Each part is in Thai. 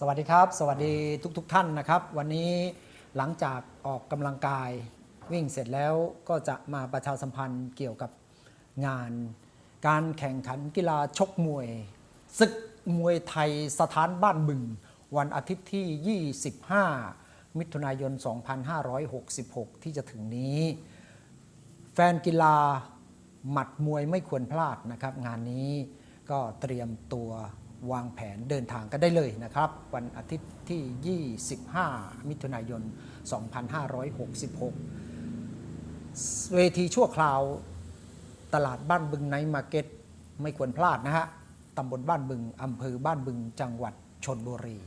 สวัสดีครับ สวัสดีทุกๆทท่านนะครับ วันนี้หลังจากออกกำลังกายวิ่งเสร็จแล้วก็จะมาประชาสัมพันธ์เกี่ยวกับงาน การแข่งขันกีฬาชกมวยศึกมวยไทยสถานบ้านบึง วันอาทิตย์ที่ 25 มิถุนายน 2566 ที่จะถึงนี้ แฟนกีฬาหมัดมวยไม่ควรพลาดนะครับ งานนี้ก็เตรียมตัว วางแผนเดินทางกันได้เลยนะครับ วันอาทิตย์ที่ 25 มิถุนายน 2566 เวทีชั่วคราวตลาดบ้านบึงไนมาร์เก็ตไม่ควรพลาดนะฮะตำบลบ้านบึง อำเภอบ้านบึง จังหวัดชนบุรี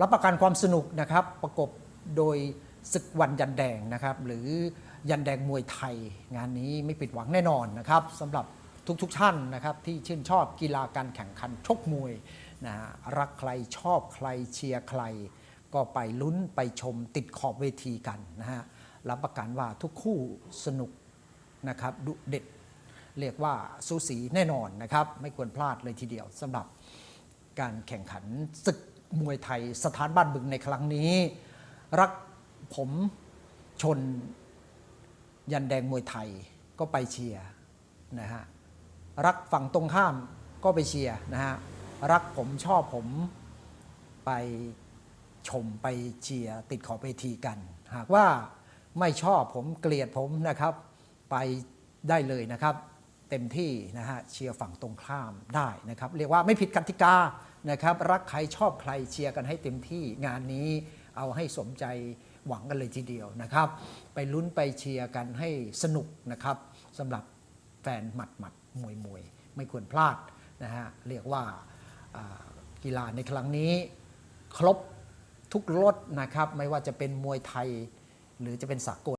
รับประกันความสนุกนะครับ ประกบโดยศึกวันยันแดงนะครับ หรือยันแดงมวยไทย งานนี้ไม่ผิดหวังแน่นอนนะครับสำหรับ ทุกๆท่านนะครับที่ชื่นชอบกีฬาการแข่งขันชกมวยนะฮะรักใครชอบใครเชียร์ใคร ก็ไปลุ้นไปชมติดขอบเวทีกันนะฮะรับประกันว่าทุกคู่สนุกนะครับดุเด็ดเรียกว่าสูสีแน่นอนนะครับ ไม่ควรพลาดเลยทีเดียวสำหรับการแข่งขันศึกมวยไทยสถานบ้านบึงในครั้งนี้ รักผมชนยันแดงมวยไทยก็ไปเชียร์นะฮะ รักฝั่งตรงข้ามก็ไปเชียร์นะฮะรักผมชอบผมไปชมไปเชียร์ติดขอบเวทีกัน หากว่าไม่ชอบผมเกลียดผมนะครับ ไปได้เลยนะครับ เต็มที่นะฮะเชียร์ฝั่งตรงข้ามได้นะครับ เรียกว่าไม่ผิดกติกานะครับ รักใครชอบใครเชียร์กันให้เต็มที่งานนี้เอาให้สมใจหวังกันเลยทีเดียวนะครับ ไปลุ้นไปเชียร์กันให้สนุกนะครับสำหรับ แฟนหมัดหมัดมวยมวยไม่ควรพลาดนะฮะเรียกว่ากีฬาในครั้งนี้ครบทุกรถนะครับ ไม่ว่าจะเป็นมวยไทยหรือจะเป็นสากล